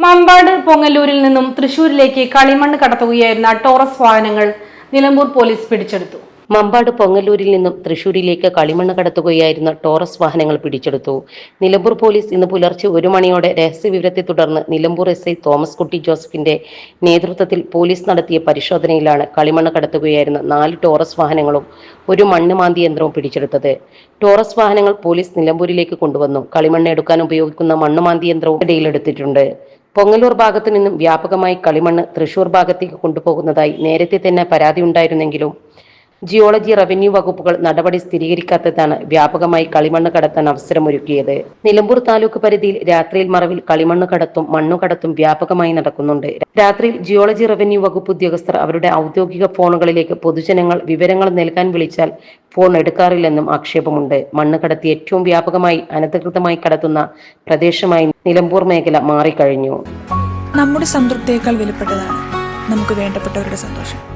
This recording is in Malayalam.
മമ്പാട് പൊങ്ങല്ലൂരിൽ നിന്നും തൃശൂരിലേക്ക് കളിമണ്ണ് കടത്തുകയായിരുന്ന ടോറസ് വാഹനങ്ങൾ നിലമ്പൂർ പോലീസ് പിടിച്ചെടുത്തു. മമ്പാട് പൊങ്ങല്ലൂരിൽ നിന്നും തൃശൂരിലേക്ക് കളിമണ്ണ് കടത്തുകയായിരുന്ന ടോറസ് വാഹനങ്ങൾ പിടിച്ചെടുത്തു. നിലമ്പൂർ പോലീസ് ഇന്ന് പുലർച്ചെ ഒരു മണിയോടെ രഹസ്യവിവരത്തെ തുടർന്ന് നിലമ്പൂർ എസ് ഐ തോമസ് കുട്ടി ജോസഫിന്റെ നേതൃത്വത്തിൽ പോലീസ് നടത്തിയ പരിശോധനയിലാണ് കളിമണ്ണ് കടത്തുകയായിരുന്ന നാല് ടോറസ് വാഹനങ്ങളും ഒരു മണ്ണ് മാന്തി യന്ത്രവും പിടിച്ചെടുത്തത്. ടോറസ് വാഹനങ്ങൾ പോലീസ് നിലമ്പൂരിലേക്ക് കൊണ്ടുവന്നു. കളിമണ്ണ് എടുക്കാൻ ഉപയോഗിക്കുന്ന മണ്ണ് മാന്തി യന്ത്രവും ഇടയിലെടുത്തിട്ടുണ്ട് പൊങ്ങലൂർ ഭാഗത്തു നിന്നും വ്യാപകമായി കളിമണ്ണ് തൃശൂർ ഭാഗത്തേക്ക് കൊണ്ടുപോകുന്നതായി നേരത്തെ തന്നെ പരാതി ഉണ്ടായിരുന്നെങ്കിലും ജിയോളജി റവന്യൂ വകുപ്പുകൾ നടപടി സ്ഥിരീകരിക്കാത്തതാണ് വ്യാപകമായി കളിമണ്ണ് കടത്താൻ അവസരമൊരുക്കിയത്. നിലമ്പൂർ താലൂക്ക് പരിധിയിൽ രാത്രിയിൽ മറവിൽ കളിമണ്ണ് കടത്തും മണ്ണുകടത്തും വ്യാപകമായി നടക്കുന്നുണ്ട്. രാത്രിയിൽ ജിയോളജി റവന്യൂ വകുപ്പ് ഉദ്യോഗസ്ഥർ അവരുടെ ഔദ്യോഗിക ഫോണുകളിലേക്ക് പൊതുജനങ്ങൾ വിവരങ്ങൾ നൽകാൻ വിളിച്ചാൽ ഫോൺ എടുക്കാറില്ലെന്നും ആക്ഷേപമുണ്ട്. മണ്ണ് കടത്തി ഏറ്റവും വ്യാപകമായി അനധികൃതമായി കടത്തുന്ന പ്രദേശമായി നിലമ്പൂർ മേഖല മാറിക്കഴിഞ്ഞു. നമ്മുടെ സംതൃപ്തിയേക്കാൾ വിലപ്പെട്ടതാണ്. നമുക്ക് വേണ്ടപ്പെട്ടവരുടെ സന്തോഷം.